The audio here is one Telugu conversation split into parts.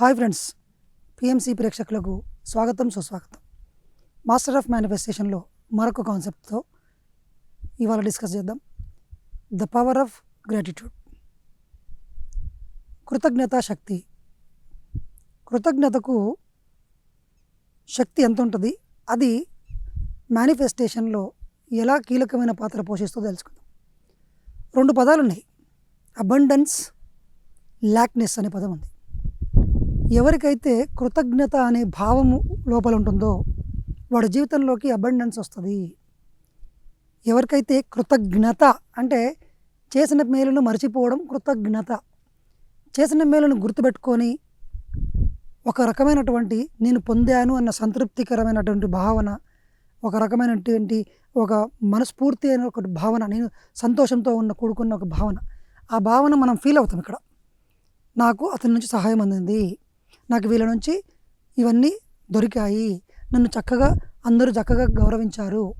హాయ్ ఫ్రెండ్స్ పిఎంసి ప్రేక్షకులకు స్వాగతం సుస్వాగతం. మాస్టర్ ఆఫ్ మేనిఫెస్టేషన్లో మరొక కాన్సెప్ట్తో ఇవాళ డిస్కస్ చేద్దాం. The power of gratitude. కృతజ్ఞతా శక్తి. కృతజ్ఞతకు శక్తి ఎంత ఉంటుంది? అది మేనిఫెస్టేషన్లో ఎలా కీలకమైన పాత్ర పోషిస్తుందో తెలుసుకుందాం. రెండు పదాలు ఉన్నాయి అబండెన్స్ ల్యాక్నెస్ అనే పదం ఉంది. ఎవరికైతే కృతజ్ఞత అనే భావము లోపల ఉంటుందో వాడి జీవితంలోకి అబండెన్స్ వస్తుంది. ఎవరికైతే కృతజ్ఞత అంటే చేసిన మేలును మర్చిపోవడం కృతజ్ఞత. చేసిన మేలును గుర్తుపెట్టుకొని ఒక రకమైనటువంటి నేను పొందాను అన్న సంతృప్తికరమైనటువంటి భావన ఒక రకమైనటువంటి ఒక మనస్ఫూర్తి అయిన ఒక భావన నేను సంతోషంతో ఉన్న కూడుకున్న ఒక భావన ఆ భావన మనం ఫీల్ అవుతాం ఇక్కడ. నాకు అతని నుంచి సహాయం అందింది. నాకు వీళ్ళ నుంచి ఇవన్నీ దొరికాయి. నన్ను చక్కగా అందరూ చక్కగా గౌరవించారు.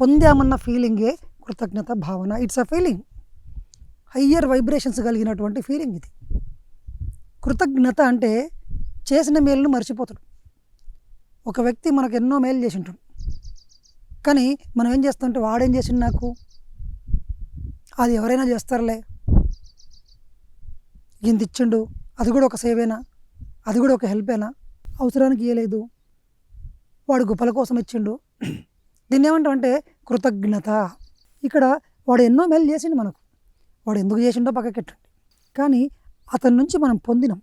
పొందామన్న ఫీలింగే కృతజ్ఞత భావన. It's a feeling higher vibrations కలిగినటువంటి ఫీలింగ్ ఇది. కృతజ్ఞత అంటే చేసిన మేలును మర్చిపోతాడు. ఒక వ్యక్తి మనకు ఎన్నో మేలు చేసి ఉంటాడు కానీ మనం ఏం చేస్తుంటే వాడేం చేసిండు నాకు? అది ఎవరైనా చేస్తారులే. ఇంత ఇచ్చిండు. అది కూడా ఒక సేవేనా? అది కూడా ఒక హెల్పేనా అవసరానికి ఇవ్వలేదు వాడు గొప్పల కోసం ఇచ్చిండు. దీన్ని ఏమంటామంటే కృతజ్ఞత. ఇక్కడ వాడు ఎన్నో మేలు చేసిండు మనకు. వాడు ఎందుకు చేసిండో పక్కకెట్టండి కానీ అతని నుంచి మనం పొందినాం.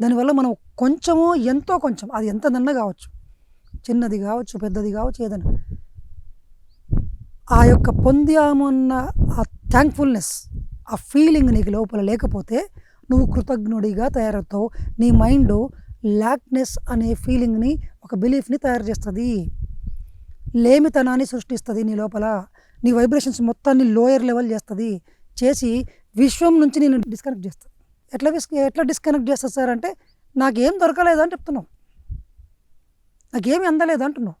దానివల్ల మనం కొంచెమో ఎంతో కొంచెం అది ఎంత నిన్న కావచ్చు. చిన్నది కావచ్చు పెద్దది కావచ్చు ఏదైనా. ఆ యొక్క పొందామన్న ఆ థ్యాంక్ఫుల్నెస్ ఆ ఫీలింగ్ నీకు లోపల లేకపోతే నువ్వు కృతజ్ఞుడిగా తయారవుతావు. నీ మైండ్ ల్యాక్నెస్ అనే ఫీలింగ్ని ఒక బిలీఫ్ని తయారు చేస్తుంది. లేమితనాన్ని సృష్టిస్తుంది నీ లోపల. నీ వైబ్రేషన్స్ మొత్తాన్ని లోయర్ లెవెల్ చేస్తుంది. చేసి విశ్వం నుంచి నేను డిస్కనెక్ట్ చేస్తాను ఎట్లా విస్ ఎట్లా డిస్కనెక్ట్ చేస్తుంది సార్ అంటే నాకేం దొరకలేదు అని చెప్తున్నావు. నాకేమి అందలేదు అంటున్నావు.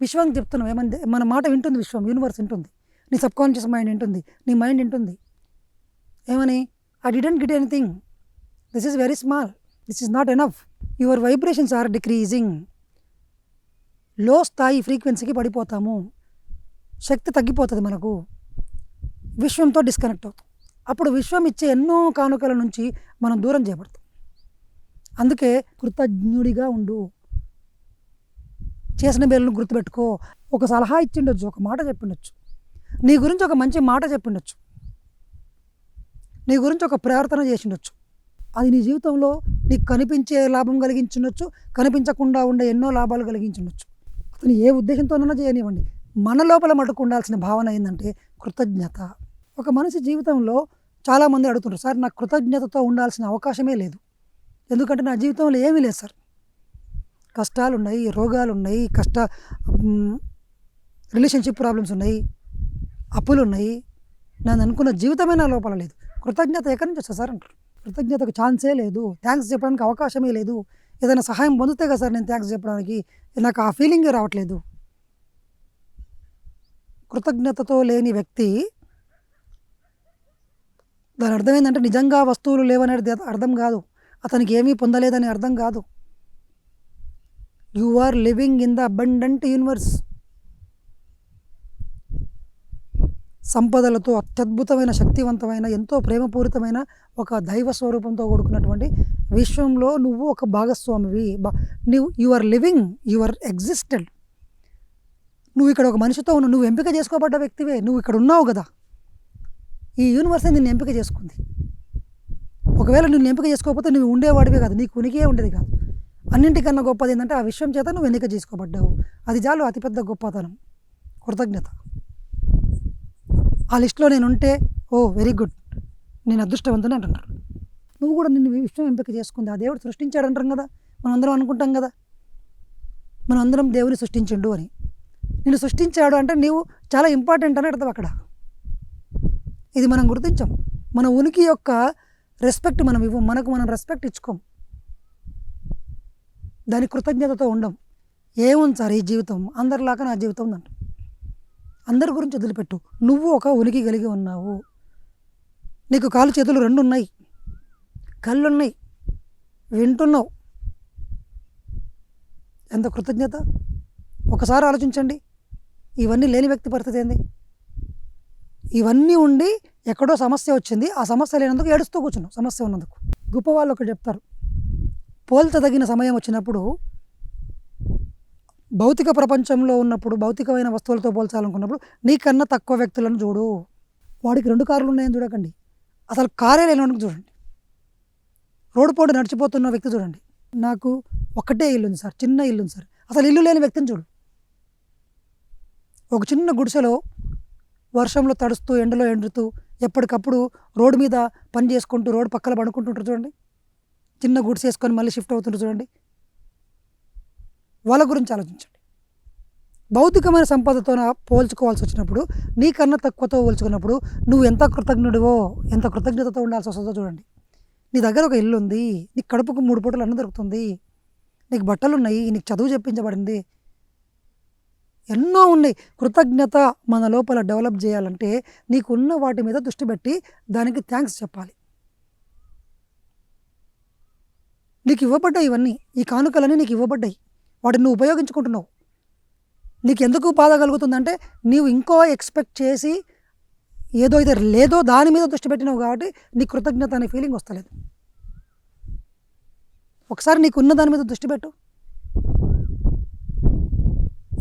విశ్వానికి చెప్తున్నావు. ఏమంది మన మాట వింటుంది విశ్వం యూనివర్స్ వింటుంది. నీ సబ్కాన్షియస్ మైండ్ వింటుంది. నీ మైండ్ వింటుంది. ఏమని? I didn't get anything this is very small this is not enough your vibrations are డిక్రీజింగ్లో స్థాయి ఫ్రీక్వెన్సీకి పడిపోతాము. శక్తి తగ్గిపోతుంది మనకు. విశ్వంతో డిస్కనెక్ట్ అవుతాం. అప్పుడు విశ్వం ఇచ్చే ఎన్నో కానుకల నుంచి మనం దూరం చేయబడతాం. అందుకే కృతజ్ఞుడిగా ఉండు. చేసిన మేలును గుర్తుపెట్టుకో. ఒక సలహా ఇచ్చిండొచ్చు ఒక మాట చెప్పిండొచ్చు. నీ గురించి ఒక మంచి మాట చెప్పిండొచ్చు. నీ గురించి ఒక ప్రార్థన చేసిండొచ్చు అది నీ జీవితంలో నీకు కనిపించే లాభం కలిగించుండొచ్చు కనిపించకుండా ఉండే ఎన్నో లాభాలు కలిగించుండొచ్చు అతను ఏ ఉద్దేశంతోనైనా చేయనివ్వండి. మన లోపల మటుకు ఉండాల్సిన భావన ఏంటంటే కృతజ్ఞత. ఒక మనిషి జీవితంలో చాలామంది అడుగుతుంటారు సార్ నాకు కృతజ్ఞతతో ఉండాల్సిన అవకాశమే లేదు. ఎందుకంటే నా జీవితంలో ఏమీ లేదు సార్. కష్టాలు ఉన్నాయి రోగాలు ఉన్నాయి కష్ట రిలేషన్షిప్ ప్రాబ్లమ్స్ ఉన్నాయి అప్పులు ఉన్నాయి నేను అనుకున్న జీవితమే నా లోపల లేదు. కృతజ్ఞత ఎక్కడి నుంచి వస్తా సార్ అంటారు? కృతజ్ఞతకు ఛాన్సే లేదు. థ్యాంక్స్ చెప్పడానికి అవకాశమే లేదు. ఏదైనా సహాయం పొందితే కదా సార్ నేను థ్యాంక్స్ చెప్పడానికి. నాకు ఆ ఫీలింగే రావట్లేదు. కృతజ్ఞతతో లేని వ్యక్తి దాని అర్థం ఏంటంటే నిజంగా వస్తువులు లేవనేది అర్థం కాదు. అతనికి ఏమీ పొందలేదని అర్థం కాదు. You are living in the abundant universe సంపదలతో అత్యద్భుతమైన శక్తివంతమైన ఎంతో ప్రేమపూరితమైన ఒక దైవ స్వరూపంతో కూడుకున్నటువంటి విశ్వంలో నువ్వు ఒక భాగస్వామివి. నువ్వు you are living you are existed నువ్వు ఇక్కడ ఒక మనిషితో ఉన్న నువ్వు ఎంపిక చేసుకోబడ్డ వ్యక్తివే నువ్వు ఇక్కడ ఉన్నావు కదా. ఈ యూనివర్సే నిన్ను ఎంపిక చేసుకుంది. ఒకవేళ నిన్ను ఎంపిక చేసుకోకపోతే నువ్వు ఉండేవాడివే కాదు నీకు ఉనికే ఉండేది కాదు. అన్నింటికన్నా గొప్పది ఏంటంటే ఆ విషయం చేత నువ్వు ఎన్నిక చేసుకోబడ్డావు. అది చాలు అతిపెద్ద గొప్పతనం. కృతజ్ఞత. ఆ లిస్టులో నేను ఉంటే ఓ వెరీ గుడ్. నేను అదృష్టవంతుని అంటున్నారు. నువ్వు కూడా నిన్ను విషయం ఎంపిక చేసుకుంది. ఆ దేవుడు సృష్టించాడు అంటాం కదా. మనం అందరం అనుకుంటాం కదా. మనం అందరం దేవుని సృష్టించిండు అని. నిన్ను సృష్టించాడు అంటే నీవు చాలా ఇంపార్టెంట్ అని అర్థం అక్కడ. ఇది మనం గుర్తించాం. మన ఉనికి యొక్క రెస్పెక్ట్ మనం ఇవ్వం. మనకు మనం రెస్పెక్ట్ ఇచ్చుకోం. దాని కృతజ్ఞతతో ఉండం. ఏముంది సార్ ఈ జీవితం? అందరిలాగా నా జీవితం ఉందంట. అందరి గురించి వదిలిపెట్టు. నువ్వు ఒక ఉనికి కలిగి ఉన్నావు. నీకు కాలు చేతులు రెండు ఉన్నాయి కళ్ళు ఉన్నాయి వింటున్నావు. ఎంత కృతజ్ఞత? ఒకసారి ఆలోచించండి. ఇవన్నీ లేని వ్యక్తి పరిస్థితి ఏంది? ఇవన్నీ ఉండి ఎక్కడో సమస్య వచ్చింది. ఆ సమస్య లేనందుకు ఏడుస్తూ కూర్చున్నావు. సమస్య ఉన్నందుకు. గొప్ప వాళ్ళు ఒకటి చెప్తారు. పోల్చదగిన సమయం వచ్చినప్పుడు భౌతిక ప్రపంచంలో ఉన్నప్పుడు భౌతికమైన వస్తువులతో పోల్చాలనుకున్నప్పుడు నీకన్నా తక్కువ వ్యక్తులను చూడు. వాడికి రెండు కార్లు ఉన్నాయని చూడకండి. అసలు కారే లేనివాడికి చూడండి. రోడ్డు పోటీ నడిచిపోతున్న వ్యక్తి చూడండి. నాకు ఒకటే ఇల్లు ఉంది సార్ చిన్న ఇల్లు ఉంది సార్. అసలు ఇల్లు లేని వ్యక్తిని చూడు. ఒక చిన్న గుడిసెలో వర్షంలో తడుస్తూ ఎండలో ఎండుతూ ఎప్పటికప్పుడు రోడ్డు మీద పని చేసుకుంటూ రోడ్డు పక్కన పడుకుంటుంటారు చూడండి. చిన్న గుడిసె వేసుకొని మళ్ళీ షిఫ్ట్ అవుతుంటారు చూడండి. వాళ్ళ గురించి ఆలోచించండి. భౌతికమైన సంపదతో పోల్చుకోవాల్సి వచ్చినప్పుడు నీకన్నా తక్కువతో పోల్చుకున్నప్పుడు నువ్వు ఎంత కృతజ్ఞుడివో ఎంత కృతజ్ఞతతో ఉండాల్సి వస్తుందో చూడండి. నీ దగ్గర ఒక ఇల్లు ఉంది నీకు కడుపుకు మూడు పూటలు అన్నం దొరుకుతుంది నీకు బట్టలు ఉన్నాయి నీకు చదువు చెప్పించబడింది. ఎన్నో ఉన్నాయి. కృతజ్ఞత మన లోపల డెవలప్ చేయాలంటే నీకున్న వాటి మీద దృష్టి పెట్టి దానికి థ్యాంక్స్ చెప్పాలి. నీకు ఇవ్వబడ్డాయి ఇవన్నీ. ఈ కానుకలన్నీ నీకు ఇవ్వబడ్డాయి. వాటిని నువ్వు ఉపయోగించుకుంటున్నావు. నీకు ఎందుకు బాధ కలుగుతుందంటే నీవు ఇంకో ఎక్స్పెక్ట్ చేసి ఏదో అయితే లేదో దాని మీద దృష్టి పెట్టినావు కాబట్టి నీ కృతజ్ఞత అనే ఫీలింగ్ వస్తలేదు. ఒకసారి నీకు ఉన్న దాని మీద దృష్టి పెట్టు.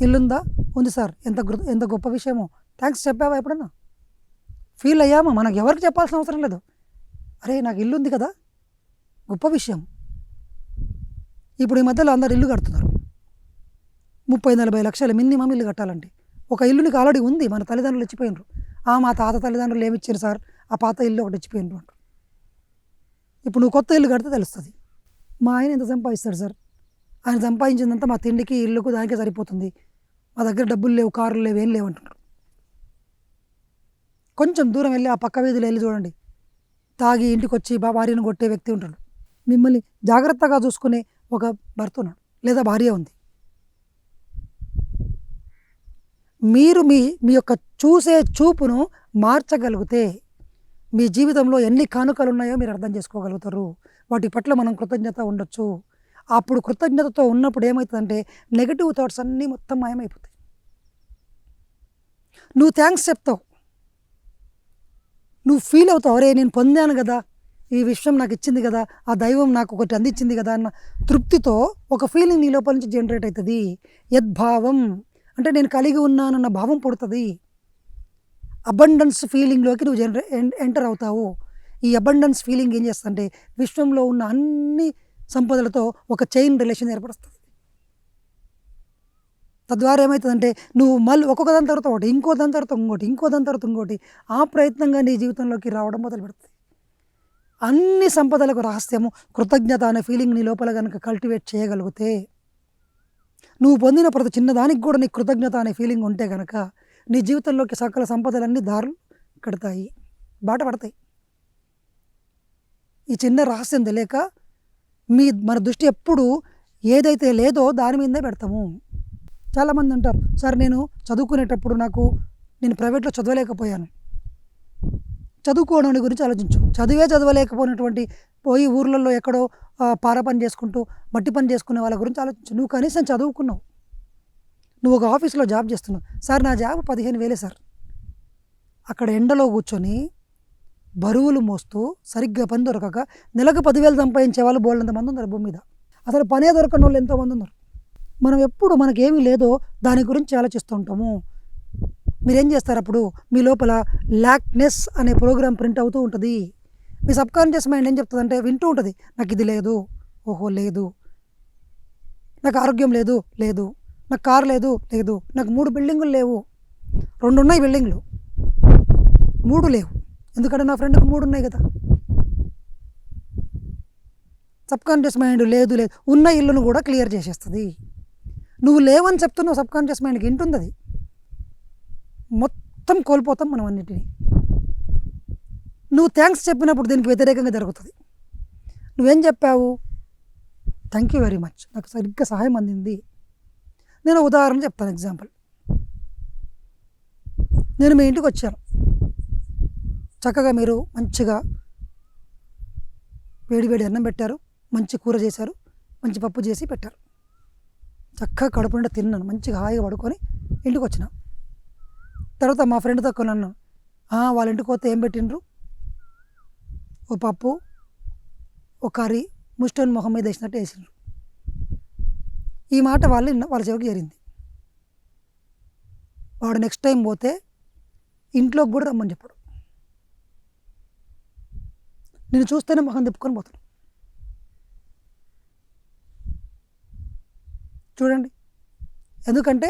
ఇల్లుందా? ఉంది సార్. ఎంత ఎంత గొప్ప విషయమో. థ్యాంక్స్ చెప్పావా ఎప్పుడన్నా? ఫీల్ అయ్యామా? మనకు ఎవరికి చెప్పాల్సిన అవసరం లేదు. అరే నాకు ఇల్లు ఉంది కదా. గొప్ప విషయం. ఇప్పుడు ఈ మధ్యలో అందరు ఇల్లు కడుతున్నారు. ముప్పై నలభై లక్షలు మినిమం ఇల్లు కట్టాలంటే ఒక ఇల్లు నీకు ఆల్రెడీ ఉంది మన తల్లిదండ్రులు ఇచ్చిపోయినరు. ఆ మా తాత తల్లిదండ్రులు ఏమి ఇచ్చారు సార్? ఆ పాత ఇల్లు ఒకటి ఇచ్చిపోయినరు అంటారు ఇప్పుడు నువ్వు కొత్త ఇల్లు కడితే తెలుస్తుంది. మా ఆయన ఎంత సంపాదిస్తాడు సార్? ఆయన సంపాదించిందంతా మా తిండికి ఇల్లుకు దానికే సరిపోతుంది. మా దగ్గర డబ్బులు లేవు కార్లు లేవు ఏం లేవు అంటున్నారు. కొంచెం దూరం వెళ్ళి ఆ పక్క వీధిలో వెళ్ళి చూడండి. తాగి ఇంటికి వచ్చి బా భార్యను కొట్టే వ్యక్తి ఉంటాడు. మిమ్మల్ని జాగ్రత్తగా చూసుకునే ఒక భర్త ఉన్నాడు. లేదా భార్య ఉంది. మీరు మీ మీ యొక్క చూసే చూపును మార్చగలిగితే మీ జీవితంలో ఎన్ని కానుకలు ఉన్నాయో మీరు అర్థం చేసుకోగలుగుతారు. వాటి పట్ల మనం కృతజ్ఞత ఉండొచ్చు. అప్పుడు కృతజ్ఞతతో ఉన్నప్పుడు ఏమవుతుందంటే నెగిటివ్ థాట్స్ అన్నీ మొత్తం మాయమైపోతాయి. నువ్వు థ్యాంక్స్ చెప్తావు. నువ్వు ఫీల్ అవుతావు. అరే నేను పొందాను కదా. ఈ విషయం నాకు ఇచ్చింది కదా. ఆ దైవం నాకు ఒకటి అందించింది కదా అన్న తృప్తితో ఒక ఫీలింగ్ నీ లోపల నుంచి జనరేట్ అవుతుంది. యద్భావం. అంటే నేను కలిగి ఉన్నానన్న భావం పుడుతుంది. అబండన్స్ ఫీలింగ్లోకి నువ్వు జనరే ఎంటర్ అవుతావు. ఈ అబండన్స్ ఫీలింగ్ ఏం చేస్తుందంటే విశ్వంలో ఉన్న అన్ని సంపదలతో ఒక చైన్ రిలేషన్ ఏర్పడుతుంది తద్వారా ఏమవుతుందంటే నువ్వు మళ్ళీ ఒక్కొక్క దాని తర్వాత ఒకటి ఇంకో దాని తర్వాత ఇంకోటి ఇంకో దాని తర్వాత ఇంకోటి ఆ ప్రయత్నంగా నీ జీవితంలోకి రావడం మొదలు పెడుతుంది అన్ని సంపదలకు రహస్యము కృతజ్ఞత అనే ఫీలింగ్ నీ లోపల కనుక కల్టివేట్ చేయగలిగితే నువ్వు పొందిన ప్రతి చిన్నదానికి కూడా నీకు కృతజ్ఞత అనే ఫీలింగ్ ఉంటే కనుక నీ జీవితంలోకి సకల సంపదలన్నీ దారులు కడతాయి బాట పడతాయి. ఈ చిన్న రహస్యం తెలియక మీ మన దృష్టి ఎప్పుడు ఏదైతే లేదో దాని మీదే పెడతాము. చాలామంది అంటారు సార్ నేను చదువుకునేటప్పుడు నాకు నేను ప్రైవేట్లో చదవలేకపోయాను. చదువుకోవడం గురించి ఆలోచించు. చదివే చదవలేకపోయినటువంటి పోయి ఊర్లలో ఎక్కడో పార పని చేసుకుంటూ మట్టి పని చేసుకునే వాళ్ళ గురించి ఆలోచించు. నువ్వు కనీసం చదువుకున్నావు. నువ్వు ఒక ఆఫీస్లో జాబ్ చేస్తున్నావు. సార్ నా జాబ్ పదిహేను వేలే సార్. అక్కడ ఎండలో కూర్చొని బరువులు మోస్తూ సరిగ్గా పని దొరకక నెలకు పదివేలు సంపాదించే వాళ్ళు బోళ్ళంత మంది ఉన్నారు భూమి మీద. అసలు పనే దొరకని వాళ్ళు ఎంతోమంది ఉన్నారు. మనం ఎప్పుడు మనకేమీ లేదో దాని గురించి ఆలోచిస్తూ ఉంటాము. మీరేం చేస్తారు అప్పుడు? మీ లోపల ల్యాక్నెస్ అనే ప్రోగ్రామ్ ప్రింట్ అవుతూ ఉంటుంది. మీ సబ్ కాన్షియస్ మైండ్ ఏం చెప్తుందంటే వింటూ ఉంటుంది. నాకు ఇది లేదు. ఓహో లేదు. నాకు ఆరోగ్యం లేదు. లేదు. నాకు కారు లేదు. లేదు. నాకు మూడు బిల్డింగులు లేవు. రెండు ఉన్నాయి బిల్డింగ్లు. మూడు లేవు. ఎందుకంటే నా ఫ్రెండ్కి మూడు ఉన్నాయి కదా. సబ్ కాన్షియస్ మైండ్ లేదు లేదు. ఉన్న ఇల్లును కూడా క్లియర్ చేసేస్తుంది. నువ్వు లేవని చెప్తున్నావు సబ్ కాన్షియస్ మైండ్కి ఇంటుంది అది మొత్తం కోల్పోతాం మనం అన్నిటినీ. నువ్వు థ్యాంక్స్ చెప్పినప్పుడు దీనికి వ్యతిరేకంగా జరుగుతుంది. నువ్వేం చెప్పావు? థ్యాంక్ యూ వెరీ మచ్ నాకు సరిగ్గా సహాయం అందింది. నేను ఉదాహరణ చెప్తాను ఎగ్జాంపుల్ నేను మీ ఇంటికి వచ్చాను. చక్కగా మీరు మంచిగా వేడి వేడి అన్నం పెట్టారు మంచి కూర చేశారు మంచి పప్పు చేసి పెట్టారు. చక్కగా కడుపు నిండా తిన్నాను మంచిగా హాయిగా పడుకొని ఇంటికి వచ్చిన. తర్వాత మా ఫ్రెండ్తో కొన్నాను వాళ్ళ ఇంటికి పోతే ఏం పెట్టిండ్రు? ఓ పప్పు ఓ కర్రీ ముస్టోన్ మొహం మీద వేసినట్టు వేసినారు ఈ మాట వాళ్ళు వాళ్ళ చెవికి చేరింది. వాడు నెక్స్ట్ టైం పోతే ఇంట్లోకి కూడా రమ్మని చెప్పాడు. నేను చూస్తేనే మొహం తిప్పుకొని పోతాడు. చూడండి ఎందుకంటే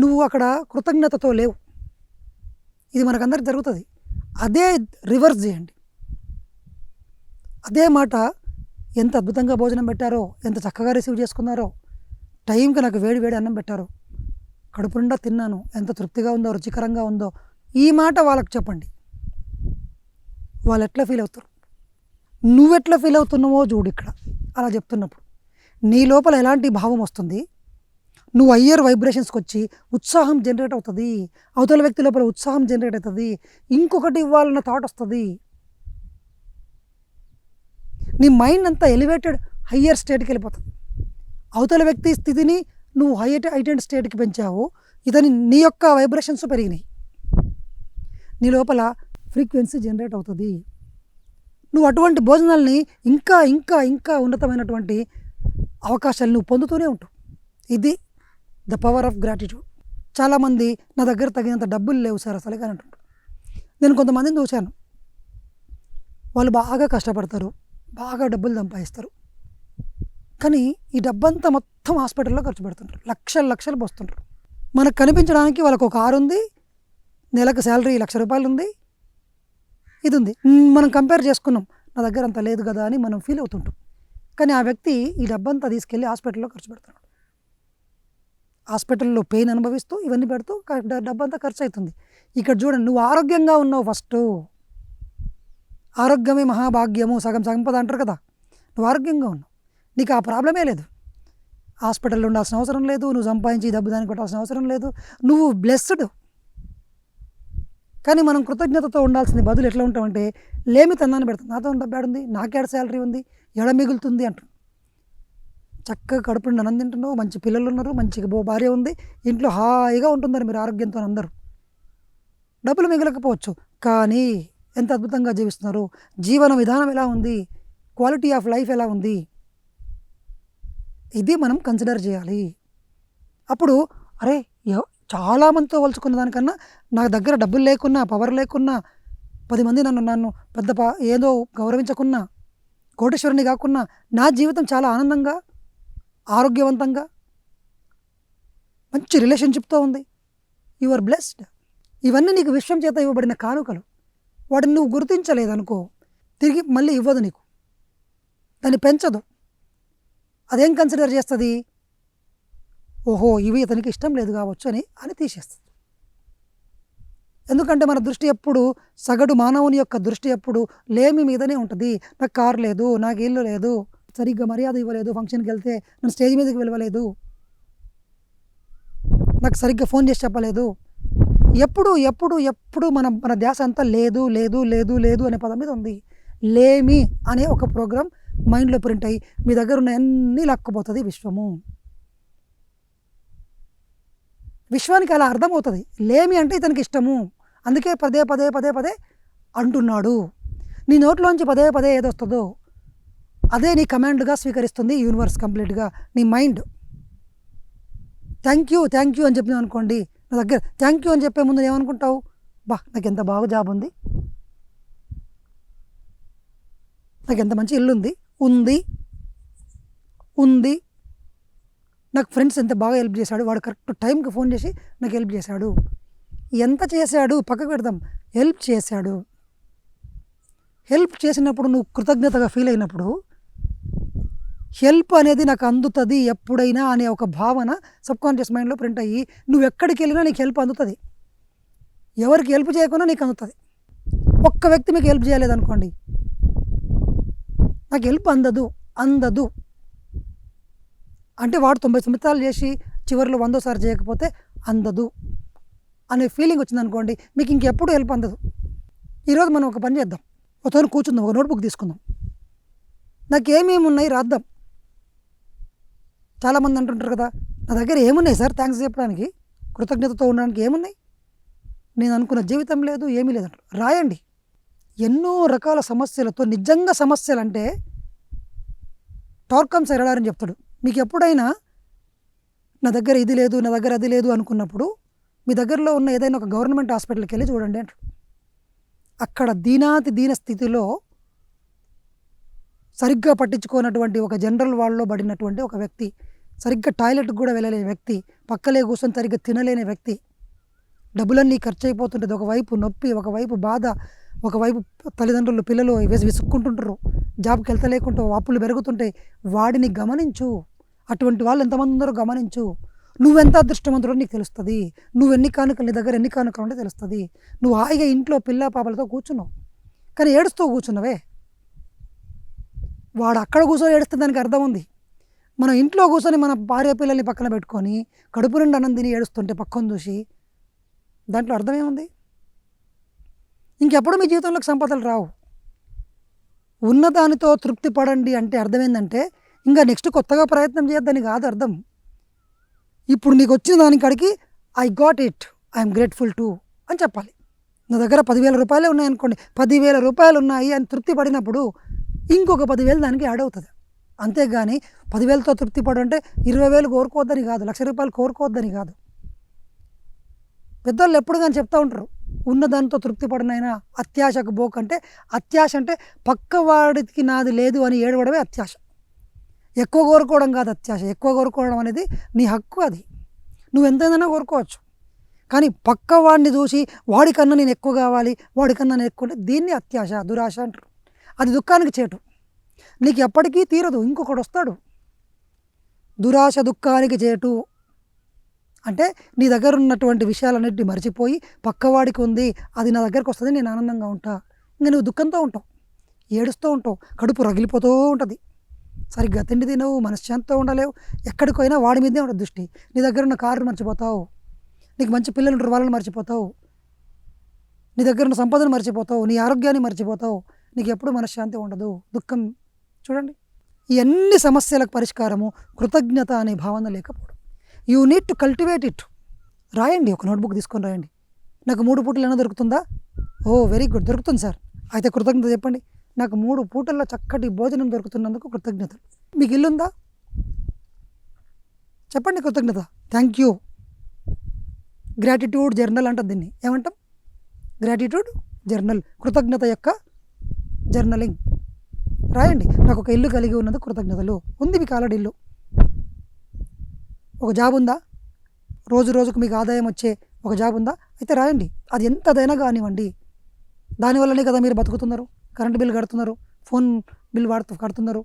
నువ్వు అక్కడ కృతజ్ఞతతో లేవు. ఇది మనకందరికి జరుగుతుంది. అదే రివర్స్ చేయండి. అదే మాట ఎంత అద్భుతంగా భోజనం పెట్టారో ఎంత చక్కగా రిసీవ్ చేసుకున్నారో టైంకి నాకు వేడి వేడి అన్నం పెట్టారు. కడుపు నిండా తిన్నాను. ఎంత తృప్తిగా ఉందో రుచికరంగా ఉందో ఈ మాట వాళ్ళకి చెప్పండి. వాళ్ళు ఎట్లా ఫీల్ అవుతారు? నువ్వెట్లా ఫీల్ అవుతున్నావో చూడు ఇక్కడ. అలా చెప్తున్నప్పుడు. నీ లోపల ఎలాంటి భావం వస్తుంది? నువ్వు అయ్యర్ వైబ్రేషన్స్కి వచ్చి ఉత్సాహం జనరేట్ అవుతుంది. అవతల వ్యక్తి లోపల ఉత్సాహం జనరేట్ అవుతుంది. ఇంకొకటి ఇవ్వాలన్న థాట్ వస్తుంది. నీ మైండ్ అంతా ఎలివేటెడ్ హయ్యర్ స్టేట్కి వెళ్ళిపోతుంది అవతల వ్యక్తి స్థితిని నువ్వు హైట్ హైటెండ్ స్టేట్కి పెంచావు ఇతని నీ యొక్క వైబ్రేషన్స్ పెరిగినాయి. నీ లోపల ఫ్రీక్వెన్సీ జనరేట్ అవుతుంది. నువ్వు అటువంటి భోజనాల్ని ఇంకా ఇంకా ఇంకా ఉన్నతమైనటువంటి అవకాశాలు నువ్వు పొందుతూనే ఉంటావు. ఇది ద పవర్ ఆఫ్ గ్రాటిట్యూడ్ చాలామంది నా దగ్గర తగినంత డబ్బులు లేవు సార్ అసలు కానీ అంటుంటారు. నేను కొంతమందిని చూశాను. వాళ్ళు బాగా కష్టపడతారు. బాగా డబ్బులు సంపాదిస్తారు. కానీ ఈ డబ్బంతా మొత్తం హాస్పిటల్లో ఖర్చు పెడుతుంటారు. లక్షలు లక్షలు పోస్తుంటారు. మనకు కనిపించడానికి వాళ్ళకు ఒక కారు ఉంది. నెలకు శాలరీ లక్ష రూపాయలు ఉంది. ఇది ఉంది. మనం కంపేర్ చేసుకున్నాం. నా దగ్గర అంత లేదు కదా అని మనం ఫీల్ అవుతుంటాం. కానీ ఆ వ్యక్తి ఈ డబ్బంతా తీసుకెళ్ళి హాస్పిటల్లో ఖర్చు పెడుతున్నాడు. హాస్పిటల్లో పెయిన్ అనుభవిస్తూ ఇవన్నీ పెడుతూ డబ్బంతా ఖర్చు అవుతుంది. ఇక్కడ చూడండి నువ్వు ఆరోగ్యంగా ఉన్నావు ఫస్ట్. ఆరోగ్యమే మహాభాగ్యము సగం సంపద అంటారు కదా. నువ్వు ఆరోగ్యంగా ఉన్నావు. నీకు ఆ ప్రాబ్లమే లేదు. హాస్పిటల్లో ఉండాల్సిన అవసరం లేదు. నువ్వు సంపాదించి ఈ డబ్బు దానికి పెట్టాల్సిన అవసరం లేదు. నువ్వు బ్లెస్డ్ కానీ మనం కృతజ్ఞతతో ఉండాల్సింది బదులు ఎట్లా ఉంటామంటే లేమి తన్నాన్ని పెడతాం. నాతో డబ్బు ఉంది నాకేడ శాలరీ ఉంది. ఎడ మిగులుతుంది అంటాం. చక్కగా కడుపు నిండా అన్నం తింటున్నావు. మంచి పిల్లలు ఉన్నారు. మంచిగా భార్య ఉంది. ఇంట్లో హాయిగా ఉంటుందని మీరు ఆరోగ్యంతో అందరూ. డబ్బులు మిగలకపోవచ్చు. కానీ ఎంత అద్భుతంగా జీవిస్తున్నారు? జీవన విధానం ఎలా ఉంది? క్వాలిటీ ఆఫ్ లైఫ్ ఎలా ఉంది? ఇది మనం కన్సిడర్ చేయాలి. అప్పుడు అరే చాలామందితో చాలా మందితో దానికన్నా నా దగ్గర డబ్బులు లేకున్నా పవర్ లేకున్నా పది మంది నన్ను నన్ను పెద్ద ఏదో గౌరవించకున్నా కోటేశ్వరుని కాకున్నా నా జీవితం చాలా ఆనందంగా ఆరోగ్యవంతంగా మంచి రిలేషన్షిప్తో ఉంది. యు ఆర్ బ్లెస్డ్ ఇవన్నీ నీకు విశ్వం చేత ఇవ్వబడిన కానుకలు. వాటిని నువ్వు గుర్తించలేదనుకో తిరిగి మళ్ళీ ఇవ్వదు నీకు. దాన్ని పెంచదు. అదేం కన్సిడర్ చేస్తుంది? ఓహో ఇవి ఇతనికి ఇష్టం లేదు కావచ్చు అని అని తీసేస్తుంది. ఎందుకంటే మన దృష్టి ఎప్పుడు సగటు మానవుని యొక్క దృష్టి ఎప్పుడు లేమి మీదనే ఉంటుంది. నాకు కారు లేదు నాకు ఇల్లు లేదు సరిగ్గా మర్యాద ఇవ్వలేదు ఫంక్షన్కి వెళ్తే నన్ను స్టేజ్ మీదకి వెళ్ళలేదు నాకు సరిగ్గా ఫోన్ చేసి చెప్పలేదు ఎప్పుడు ఎప్పుడు ఎప్పుడు మన మన ధ్యాస అంతా లేదు లేదు లేదు లేదు అనే పదం మీద ఉంది. లేమి అనే ఒక ప్రోగ్రామ్ మైండ్లో ప్రింట్ అయ్యి మీ దగ్గర ఉన్న అన్నీ లాక్కుపోతుంది విశ్వము. విశ్వానికి అలా అర్థమవుతుంది. లేమి అంటే ఇతనికి ఇష్టము. అందుకే పదే పదే పదే పదే అంటున్నాడు. నీ నోట్లోంచి పదే పదే ఏదొస్తుందో అదే నీ కమాండ్గా స్వీకరిస్తుంది యూనివర్స్ కంప్లీట్గా నీ mind. Thank you thank you అని చెప్పినావు అనుకోండి నా దగ్గర థ్యాంక్ యూ అని చెప్పే ముందు ఏమనుకుంటావు బా నాకు ఎంత బాగా జాబ్ ఉంది. నాకు ఎంత మంచి ఇల్లు ఉంది. ఉంది. ఉంది. నాకు ఫ్రెండ్స్ ఎంత బాగా హెల్ప్ చేశాడు వాడు కరెక్ట్ టైంకి ఫోన్ చేసి నాకు హెల్ప్ చేశాడు. ఎంత చేశాడు? పక్కకు పెడదాం. హెల్ప్ చేశాడు. హెల్ప్ చేసినప్పుడు నువ్వు కృతజ్ఞతగా ఫీల్ అయినప్పుడు హెల్ప్ అనేది నాకు అందుతుంది ఎప్పుడైనా అనే ఒక భావన సబ్కాన్షియస్ మైండ్లో ప్రింట్ అయ్యి నువ్వు ఎక్కడికి వెళ్ళినా నీకు హెల్ప్ అందుతుంది. ఎవరికి హెల్ప్ చేయకుండా నీకు అందుతుంది. ఒక్క వ్యక్తి మీకు హెల్ప్ చేయలేదనుకోండి నాకు హెల్ప్ అందదు అందదు. అంటే వాడు తొంభై సంవత్సరాలు చేసి చివరిలో వందోసారి చేయకపోతే అందదు అనే ఫీలింగ్ వచ్చిందనుకోండి మీకు ఇంకెప్పుడు హెల్ప్ అందదు. ఈరోజు మనం ఒక పని చేద్దాం. ఒకసారి కూర్చుందాం ఒక నోట్బుక్ తీసుకుందాం. నాకేమేమి ఉన్నాయి రాద్దాం. చాలామంది అంటుంటారు కదా నా దగ్గర ఏమున్నాయి సార్? థ్యాంక్స్ చెప్పడానికి కృతజ్ఞతతో ఉండడానికి ఏమున్నాయి? నేను అనుకున్న జీవితం లేదు ఏమీ లేదంటారు రాయండి. ఎన్నో రకాల సమస్యలతో నిజంగా సమస్యలు అంటే టార్కమ్స్ ఎరడారని చెప్తాడు. మీకు ఎప్పుడైనా నా దగ్గర ఇది లేదు నా దగ్గర అది లేదు అనుకున్నప్పుడు మీ దగ్గరలో ఉన్న ఏదైనా ఒక గవర్నమెంట్ హాస్పిటల్కి వెళ్ళి చూడండి అంటాడు. అక్కడ దీనాతి దీన స్థితిలో సరిగ్గా పట్టించుకోనటువంటి ఒక జనరల్ వాళ్ళలో పడినటువంటి ఒక వ్యక్తి సరిగ్గా టాయిలెట్కి కూడా వెళ్ళలేని వ్యక్తి పక్కలే కూర్చొని సరిగ్గా తినలేని వ్యక్తి. డబ్బులన్నీ ఖర్చు అయిపోతుంటుంది ఒకవైపు నొప్పి ఒకవైపు బాధ ఒకవైపు తల్లిదండ్రులు పిల్లలు వేసి విసుక్కుంటుంటారు. జాబ్కి వెళ్తలేకుంటూ అప్పులు పెరుగుతుంటాయి వాడిని గమనించు. అటువంటి వాళ్ళు ఎంతమంది ఉన్నారో గమనించు. నువ్వెంత అదృష్టవంతుడో నీకు తెలుస్తుంది. నువ్వు ఎన్ని కానుకలు నీ దగ్గర ఎన్ని కానుకలు ఉంటే తెలుస్తుంది. నువ్వు హాయిగా ఇంట్లో పిల్ల పాపలతో కూర్చున్నావు. కానీ ఏడుస్తూ కూర్చున్నవే. వాడు అక్కడ కూర్చొని ఏడుస్తే దానికి అర్థం ఉంది. మనం ఇంట్లో కూర్చొని మన భార్య పిల్లల్ని పక్కన పెట్టుకొని కడుపు నిండా అన్నం తిని ఏడుస్తుంటే పక్కన చూసి దాంట్లో అర్థమేముంది? ఇంకెప్పుడు మీ జీవితంలోకి సంపదలు రావు. ఉన్నదానితో తృప్తి పడండి అంటే అర్థం ఏంటంటే ఇంకా నెక్స్ట్ కొత్తగా ప్రయత్నం చేయొద్దని కాదు అర్థం. ఇప్పుడు నీకు వచ్చిన దానికాడికి I got it I'm grateful to అని చెప్పాలి. నా దగ్గర పదివేల రూపాయలే ఉన్నాయనుకోండి పదివేల రూపాయలు ఉన్నాయి అని తృప్తి పడినప్పుడు ఇంకొక పదివేలు దానికి యాడ్ అవుతుంది. అంతేగాని పదివేలతో తృప్తి పడు అంటే ఇరవై వేలు కోరుకోవద్దని కాదు లక్ష రూపాయలు కోరుకోవద్దని కాదు. పెద్దవాళ్ళు ఎప్పుడు కానీ చెప్తూ ఉంటారు ఉన్నదానితో తృప్తి పడినైనా అత్యాశకు బోక్ అంటే అత్యాశ అంటే పక్కవాడికి నాది లేదు అని ఏడవడమే అత్యాశ. ఎక్కువ కోరుకోవడం కాదు అత్యాశ ఎక్కువ కోరుకోవడం అనేది నీ హక్కు అది. నువ్వు ఎంతైనా కోరుకోవచ్చు. కానీ పక్క వాడిని చూసి వాడికన్నా నేను ఎక్కువ కావాలి వాడికన్నా నేను ఎక్కువ అంటే దీన్ని అత్యాశ దురాశ అంటారు. అది దుఃఖానికి చేటు. నీకు ఎప్పటికీ తీరదు ఇంకొకడు వస్తాడు దురాశ దుఃఖానికి చేటు. అంటే నీ దగ్గర ఉన్నటువంటి విషయాలన్నిటిని మర్చిపోయి పక్కవాడికి ఉంది అది నా దగ్గరకు వస్తుంది నేను ఆనందంగా ఉంటా. ఇంకా నువ్వు దుఃఖంతో ఉంటావు ఏడుస్తూ ఉంటావు కడుపు రగిలిపోతూ ఉంటుంది. సరిగ్గా తిండి తినవు మనశ్శాంతితో ఉండలేవు ఎక్కడికి వాడి మీదే ఉంటుంది దృష్టి. నీ దగ్గర ఉన్న కారుని మర్చిపోతావు నీకు మంచి పిల్లలు ఉంటారు వాళ్ళని మర్చిపోతావు. నీ దగ్గర ఉన్న సంపదను మర్చిపోతావు నీ ఆరోగ్యాన్ని మర్చిపోతావు నీకు ఎప్పుడు మనశ్శాంతి ఉండదు. దుఃఖం చూడండి. ఈ సమస్యలకు పరిష్కారము కృతజ్ఞత అనే భావన లేకపోవడం. You need to cultivate it రాయండి ఒక నోట్బుక్ తీసుకొని రాయండి. నాకు మూడు పూటలు ఏమైనా దొరుకుతుందా? ఓ వెరీ గుడ్ దొరుకుతుంది సార్. అయితే కృతజ్ఞత చెప్పండి. నాకు మూడు పూటల్లో చక్కటి భోజనం దొరుకుతున్నందుకు కృతజ్ఞతలు. మీకు ఇల్లుందా? చెప్పండి కృతజ్ఞత. థ్యాంక్ యూ గ్రాటిట్యూడ్ జర్నల్ అంటారు దీన్ని. ఏమంటాం? గ్రాటిట్యూడ్ జర్నల్ కృతజ్ఞత యొక్క జర్నలింగ్ రాయండి. నాకు ఒక ఇల్లు కలిగి ఉన్నది కృతజ్ఞతలు. ఉంది మీకు ఆల్రెడీ ఇల్లు. ఒక జాబ్ ఉందా? రోజు రోజుకు మీకు ఆదాయం వచ్చే ఒక జాబ్ ఉందా? అయితే రాయండి. అది ఎంతదైనా కానివ్వండి. దానివల్లనే కదా మీరు బతుకుతున్నారు. కరెంట్ బిల్ కడుతున్నారు. ఫోన్ బిల్ వాడుతూ కడుతున్నారు.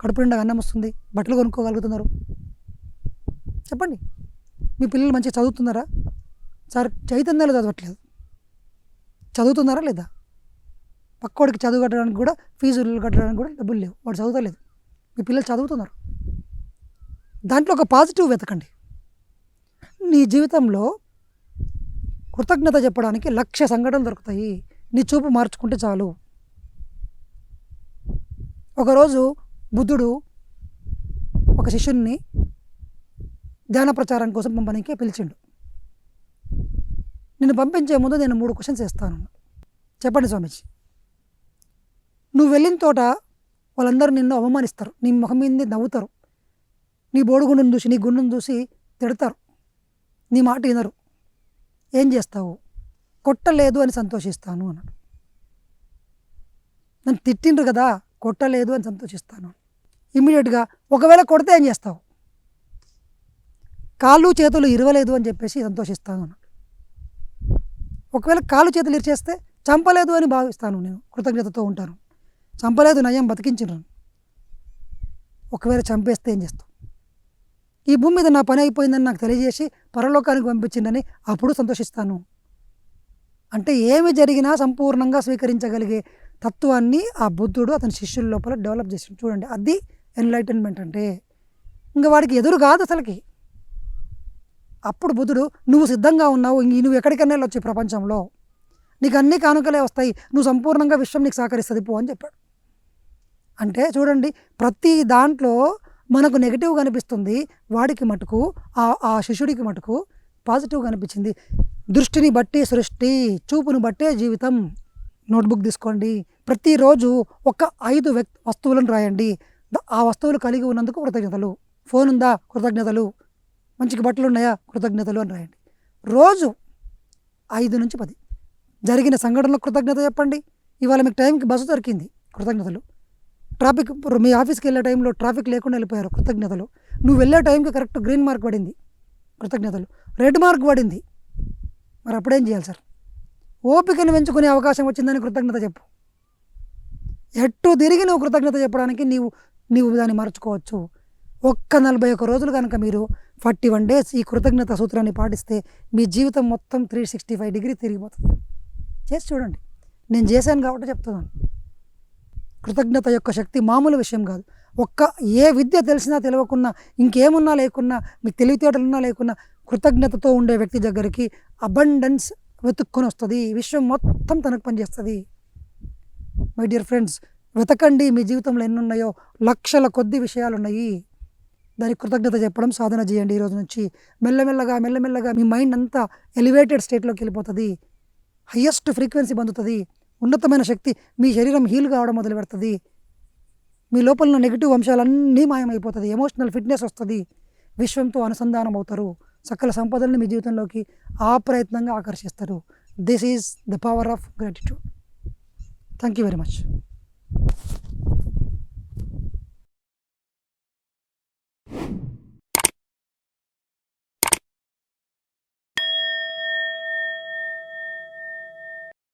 కడుపు నిండా అన్నం వస్తుంది. బట్టలు కొనుక్కోగలుగుతున్నారు. చెప్పండి. మీ పిల్లలు మంచిగా చదువుతున్నారా? సార్ చైతన్యాలు చదవట్లేదు. చదువుతున్నారా లేదా? పక్కోడికి చదువు కట్టడానికి కూడా ఫీజులు కట్టడానికి కూడా డబ్బులు లేవు. వాడు చదువుతలేదు. మీ పిల్లలు చదువుతున్నారు. దాంట్లో ఒక పాజిటివ్ వెతకండి. నీ జీవితంలో కృతజ్ఞత చెప్పడానికి లక్ష సంఘటనలు దొరుకుతాయి. నీ చూపు మార్చుకుంటే చాలు. ఒకరోజు బుద్ధుడు ఒక శిష్యుణ్ణి ధ్యాన ప్రచారం కోసం పంపడానికి పిలిచిండు. నిన్ను పంపించే ముందు నేను మూడు క్వశ్చన్స్ ఇస్తాను చెప్పండి స్వామీజీ. నువ్వు వెళ్ళిన తోట వాళ్ళందరూ నిన్ను అవమానిస్తారు. నీ ముఖం మీద నవ్వుతారు. నీ బోడుగుండును చూసి నీ గుండును చూసి తిడతారు. నీ మాట వినరు. ఏం చేస్తావు? కొట్టలేదు అని సంతోషిస్తాను అన్నాడు. నన్ను తిట్టిండ్రు కదా కొట్టలేదు అని సంతోషిస్తాను. ఇమ్మీడియట్గా ఒకవేళ కొడితే ఏం చేస్తావు? కాళ్ళు చేతులు ఇరవలేదు అని చెప్పేసి సంతోషిస్తాను అన్నాడు. ఒకవేళ కాళ్ళు చేతులు ఇరిచేస్తే చంపలేదు అని భావిస్తాను నేను. కృతజ్ఞతతో ఉంటాను. చంపలేదు నయం బతికించిన ఒకవేళ చంపేస్తే ఏం చేస్తావు? ఈ భూమి మీద నా పని అయిపోయిందని నాకు తెలియజేసి పరలోకానికి పంపించిందని అప్పుడు సంతోషిస్తాను. అంటే ఏమి జరిగినా సంపూర్ణంగా స్వీకరించగలిగే తత్వాన్ని ఆ బుద్ధుడు అతని శిష్యుల లోపల డెవలప్ చేసి చూడండి అది ఎన్లైటన్మెంట్ అంటే. ఇంకా వాడికి ఎదురు కాదు అసలుకి. అప్పుడు బుద్ధుడు నువ్వు సిద్ధంగా ఉన్నావు ఇంక నువ్వు ఎక్కడికైనా వెళ్ళొచ్చు ప్రపంచంలో. నీకు అన్ని కానుకలే వస్తాయి నువ్వు సంపూర్ణంగా విశ్వం నీకు సహకరిస్తుంది పో అని చెప్పాడు. అంటే చూడండి ప్రతి దాంట్లో మనకు నెగిటివ్ కనిపిస్తుంది వాడికి మటుకు ఆ ఆ శిష్యుడికి మటుకు పాజిటివ్ కనిపించింది. దృష్టిని బట్టి సృష్టి చూపును బట్టే జీవితం. నోట్బుక్ తీసుకోండి. ప్రతిరోజు ఒక ఐదు వ్యక్తి వస్తువులను రాయండి. ఆ వస్తువులు కలిగి ఉన్నందుకు కృతజ్ఞతలు. ఫోన్ ఉందా? కృతజ్ఞతలు. మంచికి బట్టలు ఉన్నాయా? కృతజ్ఞతలు అని రాయండి. రోజు ఐదు నుంచి పది. జరిగిన సంఘటనలకు కృతజ్ఞత చెప్పండి. ఇవాళ మీకు టైంకి బస్సు దొరికింది. కృతజ్ఞతలు. ట్రాఫిక్ ఇప్పుడు మీ ఆఫీస్కి వెళ్ళే టైంలో ట్రాఫిక్ లేకుండా వెళ్ళిపోయారు కృతజ్ఞతలు. నువ్వు వెళ్ళే టైంకి కరెక్ట్ గ్రీన్ మార్క్ పడింది కృతజ్ఞతలు. రెడ్ మార్క్ పడింది. మరి అప్పుడేం చేయాలి సార్? ఓపికను పెంచుకునే అవకాశం వచ్చిందని కృతజ్ఞత చెప్పు. ఎట్టు తిరిగి నువ్వు కృతజ్ఞత చెప్పడానికి నీవు నీవు దాన్ని మార్చుకోవచ్చు. ఒక్క నలభై ఒక్క రోజులు కనుక మీరు ఫార్టీ వన్ డేస్ ఈ కృతజ్ఞత సూత్రాన్ని పాటిస్తే మీ జీవితం మొత్తం త్రీ సిక్స్టీ ఫైవ్ డిగ్రీ తిరిగిపోతుంది. చేసి చూడండి. నేను చేశాను కాబట్టి చెప్తున్నాను. కృతజ్ఞత యొక్క శక్తి మామూలు విషయం కాదు. ఒక్క ఏ విద్య తెలిసినా తెలియకున్నా ఇంకేమున్నా లేకున్నా మీకు తెలివితేటలున్నా లేకున్నా కృతజ్ఞతతో ఉండే వ్యక్తి దగ్గరికి అబండెన్స్ వెతుక్కొని వస్తుంది విశ్వం మొత్తం తనకు పనిచేస్తుంది. మై డియర్ ఫ్రెండ్స్ వెతకండి. మీ జీవితంలో ఎన్ని ఉన్నాయో లక్షల కొద్ది విషయాలు ఉన్నాయి దానికి కృతజ్ఞత చెప్పడం సాధన చేయండి. ఈ రోజు నుంచి మెల్లమెల్లగా మెల్లమెల్లగా మీ మైండ్ అంతా ఎలివేటెడ్ స్టేట్లోకి వెళ్ళిపోతుంది. హయ్యెస్ట్ ఫ్రీక్వెన్సీ పొందుతుంది. ఉన్నతమైన శక్తి మీ శరీరం హీల్ కావడం మొదలు పెడుతుంది. మీ లోపల నెగిటివ్ అంశాలన్నీ మాయమైపోతుంది. ఎమోషనల్ ఫిట్నెస్ వస్తుంది. విశ్వంతో అనుసంధానం అవుతారు. సకల సంపదలను మీ జీవితంలోకి ఆ ప్రయత్నంగా ఆకర్షిస్తారు. This is the power of gratitude thank you very much